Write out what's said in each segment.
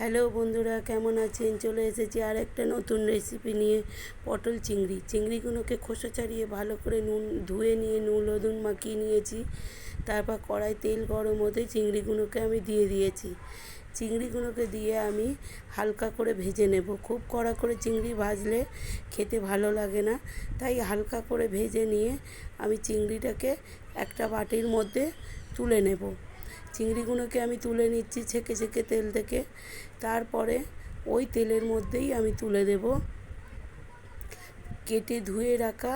Hello বন্ধুরা, কেমন আছেন? চলে এসেছি আর একটা নতুন রেসিপি নিয়ে, পটল চিংড়ি। চিংড়িগুলোকে খোসা ছাড়িয়ে ভালো করে নুন, ধুয়ে নিয়ে নুন লদুন মাখিয়ে নিয়েছি। তারপর কড়াই তেল গরম হতে চিংড়িগুলোকে আমি দিয়ে দিয়েছি। চিংড়িগুলোকে দিয়ে আমি হালকা করে ভেজে নেব। খুব কড়া করে চিংড়ি ভাজলে খেতে ভালো লাগে না। তাই হালকা করে ভেজে নিয়ে আমি চিংড়িটাকে একটা বাটির মধ্যে তুলে নেব। চিংড়িগুলোকে আমি তুলে নিচ্ছি ছেঁকে ছেঁকে তেল থেকে। তারপরে ওই তেলের মধ্যেই আমি তুলে দেব। কেটে ধুয়ে রাখা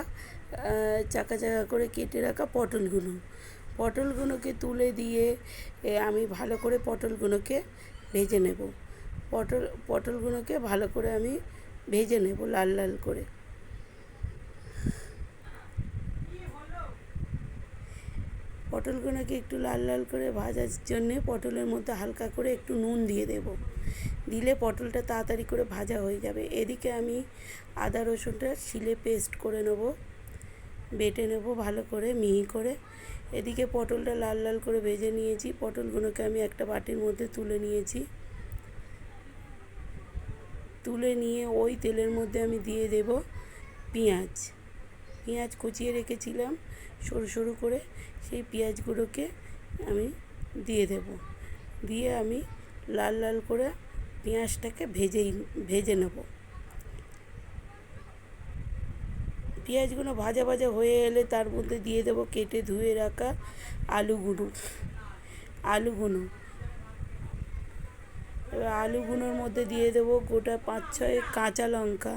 চাকা চাকা করে কেটে রাখা পটলগুলো। পটলগুলোকে তুলে দিয়ে আমি ভালো করে পটলগুলোকে ভেজে নেব। পটল, পটলগুলোকে ভালো করে আমি ভেজে নেব লাল লাল করে। পটলগুলোকে একটু লাল লাল করে ভাজার জন্যে পটলের মধ্যে হালকা করে একটু নুন দিয়ে দেব। দিলে পটলটা তাড়াতাড়ি করে ভাজা হয়ে যাবে। এদিকে আমি আদা রসুনটা শিলে পেস্ট করে নেব, বেটে নেব ভালো করে, মিহি করে। এদিকে পটলটা লাল লাল করে ভেজে নিয়েছি। পটলগুলোকে আমি একটা বাটির মধ্যে তুলে নিয়েছি। তুলে নিয়ে ওই তেলের মধ্যে আমি দিয়ে দেব পেঁয়াজ। পেঁয়াজ কুচিয়ে রেখেছিলাম সরু সরু করে, সেই পেঁয়াজগুলোকে আমি দিয়ে দেব। দিয়ে আমি লাল লাল করে পেঁয়াজটাকে ভেজেই, ভেজে নেব। পেঁয়াজগুলো ভাজা ভাজা হয়ে এলে তার মধ্যে দিয়ে দেবো কেটে ধুয়ে রাখা আলুগুলো আলুগুলো এবার আলুগুলোর মধ্যে দিয়ে দেবো গোটা পাঁচ ছয় কাঁচা লঙ্কা।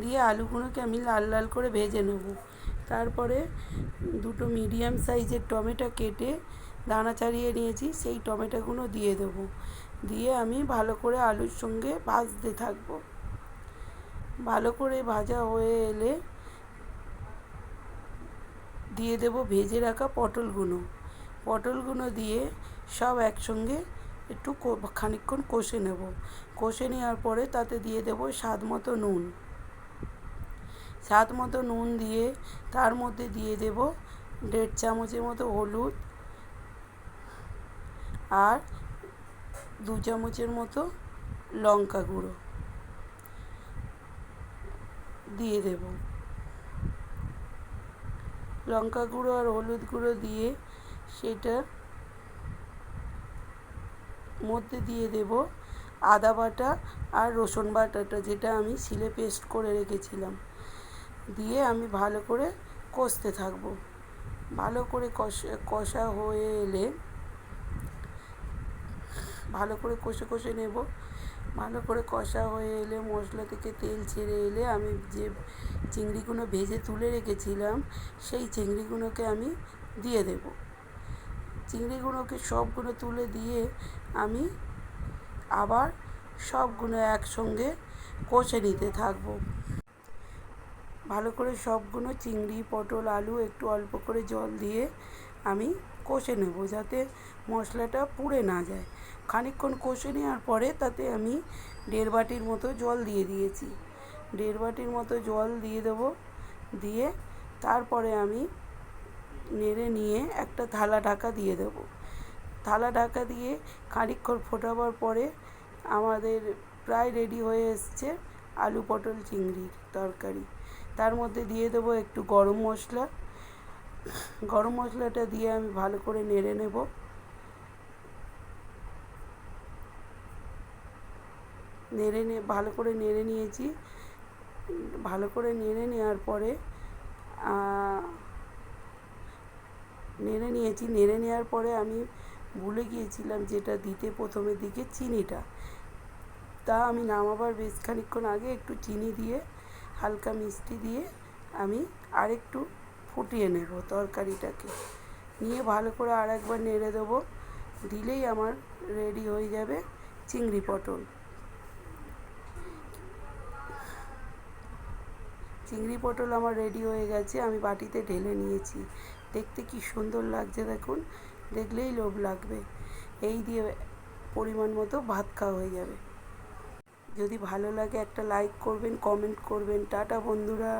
দিয়ে আলুগুলোকে আমি লাল লাল করে ভেজে নেব। তারপরে দুটো মিডিয়াম সাইজের টমেটো কেটে দানা ছাড়িয়ে নিয়েছি, সেই টমেটোগুলো দিয়ে দেবো। দিয়ে আমি ভালো করে আলুর সঙ্গে ভাজতে থাকব। ভালো করে ভাজা হয়ে এলে দিয়ে দেবো ভেজে রাখা পটলগুলো। পটলগুলো দিয়ে সব একসঙ্গে একটু খানিকক্ষণ কষে নেব। কষে নেওয়ার পরে তাতে দিয়ে দেবো স্বাদ মতো নুন। স্বাদ মতো নুন দিয়ে তার মধ্যে দিয়ে দেব দেড় চামচের মতো হলুদ আর দু চামচের মতো লঙ্কা গুঁড়ো দিয়ে দেব। লঙ্কা গুঁড়ো আর হলুদ গুঁড়ো দিয়ে সেটা মধ্যে দিয়ে দেব আদা বাটা আর রসুন বাটাটা, যেটা আমি শিলে পেস্ট করে রেখেছিলাম। দিয়ে আমি ভালো করে কষতে থাকব। ভালো করে কষা কষা হয়ে এলে ভালো করে কষে কষে নেব। ভালো করে কষা হয়ে এলে মশলা থেকে তেল ছেড়ে এলে আমি যে চিংড়িগুলো ভেজে তুলে রেখেছিলাম, সেই চিংড়িগুলোকে আমি দিয়ে দেব। চিংড়িগুলোকে সবগুলো তুলে দিয়ে আমি আবার সবগুলো একসঙ্গে কষে নিতে থাকব। ভালো করে সবগুলো চিংড়ি, পটল, আলু একটু অল্প করে জল দিয়ে আমি কষে নেব যাতে মশলাটা পুড়ে না যায়। খানিকক্ষণ কষে নেওয়ার পরে তাতে আমি দেড় বাটির মতো জল দিয়ে দিয়েছি। দেড় বাটির মতো জল দিয়ে দেবো, দিয়ে তারপরে আমি নেড়ে নিয়ে একটা থালা ঢাকা দিয়ে দেবো। থালা ঢাকা দিয়ে খানিকক্ষণ ফোটাবার পরে আমাদের প্রায় রেডি হয়ে এসছে আলু, পটল, চিংড়ির তরকারি। তার মধ্যে দিয়ে দেবো একটু গরম মশলা। গরম মশলাটা দিয়ে আমি ভালো করে নেড়ে নেব। নেড়ে নে, ভালো করে নেড়ে নিয়েছি। ভালো করে নেড়ে নেওয়ার পরে নেড়ে নিয়েছি। নেড়ে নেওয়ার পরে আমি ভুলে গিয়েছিলাম যেটা দিতে প্রথমের দিকে, চিনিটা। তা আমি নামাবার বেশ খানিক্ষণ আগে একটু চিনি দিয়ে হালকা মিষ্টি দিয়ে আমি আরেকটু ফুটিয়ে নেব তরকারিটাকে। নিয়ে ভালো করে আর একবার নেড়ে দেবো। দিলেই আমার রেডি হয়ে যাবে চিংড়ি পটল। চিংড়ি পটল আমার রেডি হয়ে গেছে, আমি বাটিতে ঢেলে নিয়েছি। দেখতে কি সুন্দর লাগছে দেখুন, দেখলেই লোভ লাগবে। এই দিয়ে পরিমাণ মতো ভাত খাওয়া হয়ে যাবে। যদি ভালো লাগে একটা লাইক করবেন কমেন্ট করবেন। টাটা বন্ধুরা।